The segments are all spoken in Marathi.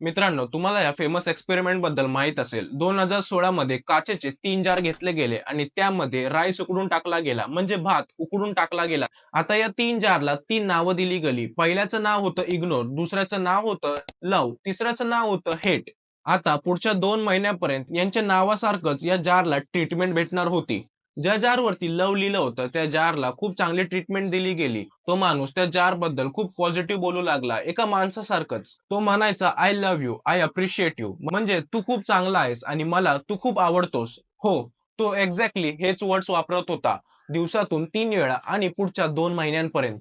मित्रांनो तुम्हाला या फेमस एक्सपेरिमेंटबद्दल माहीत असेल. दोन हजार सोळा मध्ये काचेचे तीन जार घेतले गेले आणि त्यामध्ये राईस उकडून टाकला गेला म्हणजे भात उकडून टाकला गेला. आता या तीन जारला तीन नावं दिली गेली. पहिल्याचं नाव होतं इग्नोर दुसऱ्याचं नाव होतं लव तिसऱ्याचं नाव होतं हेट आता पुढच्या दोन महिन्यापर्यंत यांच्या नावासारखंच या जारला ट्रीटमेंट भेटणार होती. ज्या जारवरती लव लिहिलं होतं त्या जारला खूप चांगली ट्रीटमेंट दिली गेली. तो माणूस त्या जारबद्दल खूप पॉझिटिव्ह बोलू लागला. एका माणसासारखंच. तो म्हणायचा I love you I appreciate you म्हणजे तू खूप चांगला आहेस आणि मला तू खूप आवडतोस. हो तो एक्झॅक्टली हेच वर्ड्स वापरत होता. दिवसातून तीन वेळा आणि पुढच्या दोन महिन्यांपर्यंत.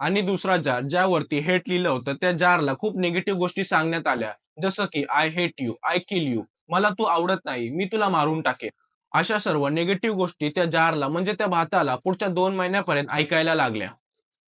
आणि दुसरा जार ज्यावरती हेट लिहिलं होतं त्या जारला खूप निगेटिव्ह गोष्टी सांगण्यात आल्या. जसं की I hate you I kill you मला तू आवडत नाही. मी तुला मारून टाकेन. अशा सर्व निगेटिव्ह गोष्टी त्या जारला म्हणजे त्या भाताला पुढच्या दोन महिन्यापर्यंत ऐकायला लागल्या.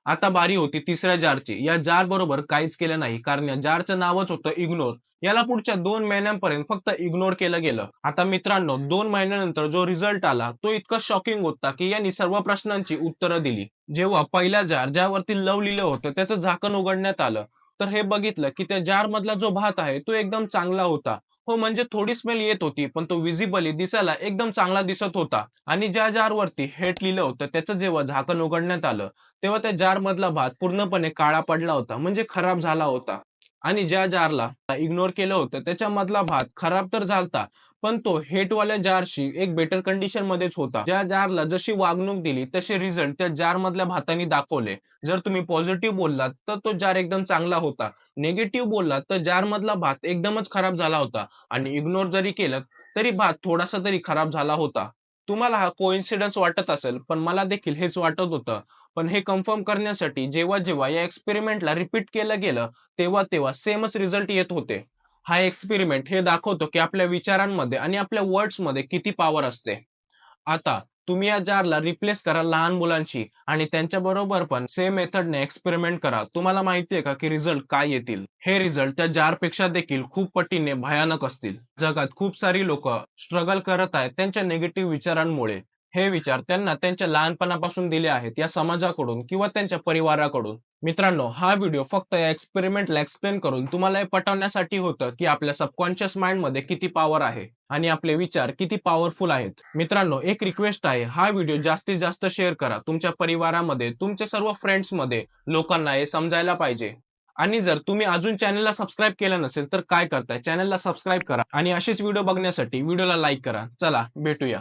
आता बारी होती तिसऱ्या जारची. या जार बरोबर काहीच केलं नाही. कारण या जारचं नावच होतं इग्नोर याला पुढच्या दोन महिन्यांपर्यंत फक्त इग्नोर केलं गेलं. आता मित्रांनो दोन महिन्यानंतर जो रिझल्ट आला तो इतका शॉकिंग होता की यांनी सर्व प्रश्नांची उत्तरं दिली. जेव्हा पहिला जार ज्यावरती लव लिहिलं होतं त्याचं झाकण उघडण्यात आलं. तर हे बघितलं की त्या जार मधला जो भात आहे तो एकदम चांगला होता. हो म्हणजे थोडी स्मेल येत होती पण तो विजिबली दिसायला एकदम चांगला दिसत होता. आणि ज्या जारवरती हेट लिहिलं होतं त्याचं जेव्हा झाकण उघडण्यात आलं तेव्हा त्या जार मधला भात पूर्णपणे काळा पडला होता म्हणजे खराब झाला होता. आणि ज्या जारला इग्नोर केलं होतं त्याच्यामधला भात खराब तर झालता पण तो हेटवाल्या जारशी एक बेटर कंडिशन मध्येच होता. ज्या जारला जशी वागणूक दिली तसे रिझल्ट त्या जार मधल्या भाताने दाखवले. जर तुम्ही पॉझिटिव्ह बोललात तर तो जार एकदम चांगला होता. निगेटिव्ह बोललात तर जार मधला भात एकदमच खराब झाला होता. आणि इग्नोर जरी केलं तरी भात थोडासा तरी खराब झाला होता. तुम्हाला हा कोइन्सिडन्स वाटत असेल पण मला देखील हेच वाटत होतं. पण हे कन्फर्म करण्यासाठी जेव्हा जेव्हा या एक्सपेरिमेंटला रिपीट केलं गेलं तेव्हा तेव्हा सेमच रिझल्ट येत होते. हा एक्सपेरिमेंट हे दाखवतो की आपल्या विचारांमध्ये आणि आपल्या वर्ड्समध्ये किती पॉवर असते. आता तुम्ही या जारला रिप्लेस करा लहान मुलांची आणि त्यांच्या बरोबर पण सेम मेथडने एक्सपेरिमेंट करा. तुम्हाला माहितीये का की रिझल्ट काय येतील? हे रिझल्ट त्या जारपेक्षा देखील खूप पटीने भयानक असतील. जगात खूप सारी लोक स्ट्रगल करत आहेत त्यांच्या निगेटिव्ह विचारांमुळे. हे विचार त्यांना त्यांच्या लहानपणापासून दिले आहेत या समाजाकडून किंवा त्यांच्या परिवाराकडून. मित्रांनो हा व्हिडिओ फक्त या एक्सपेरिमेंटला एक्सप्लेन करून तुम्हाला हे पटवण्यासाठी होतं की आपल्या सबकॉन्शियस माइंडमध्ये किती पॉवर आहे आणि आपले विचार किती पॉवरफुल आहेत. मित्रांनो एक रिक्वेस्ट आहे हा व्हिडिओ जास्तीत जास्त शेअर करा. तुमच्या परिवारामध्ये तुमच्या सर्व फ्रेंड्समध्ये लोकांना हे समजायला पाहिजे. आणि जर तुम्ही अजून चॅनलला सबस्क्राईब केलं नसेल तर काय करताय? चॅनलला सबस्क्राईब करा आणि असेच व्हिडिओ बघण्यासाठी व्हिडिओला लाईक करा. चला भेटूया.